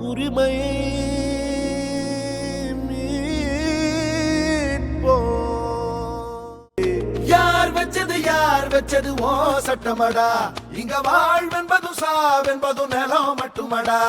உரிமையை யார் வச்சது யார் வச்சது ஓ சட்டமடா? இங்க வாழ்வென்பதும் சாவென்பதும் நிலம் மட்டுமடா?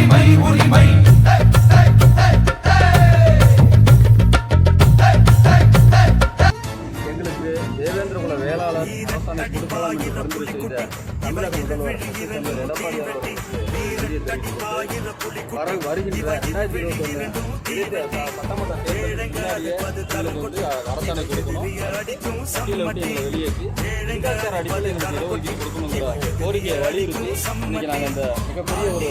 உரிமை உரிமை. உரிமை எங்களுக்கு தேவேந்திரகுல வேளாளர் அரசாணை கொடுக்கலாம் என்று பரிந்துரை செய்த தமிழக முதல்வர் எடப்பாடி அவர்களுக்கு வர வருகின்ற ரெண்டாயிரத்தி இருபத்தி ஒன்று சட்டமன்ற தேர்தலுக்கு முன்னாடியே எங்களுக்கு வந்து அரசாணை கொடுக்கணும். விட்டு எங்களை வெளியேற்றி விகிதாச்சார அடிப்படையில் எங்களுக்கு இடஒதுக்கீடு கொடுக்கணுங்கிற கோரிக்கையை வலியுறுத்தி இன்னைக்கு நாங்கள் இந்த மிகப்பெரிய ஒரு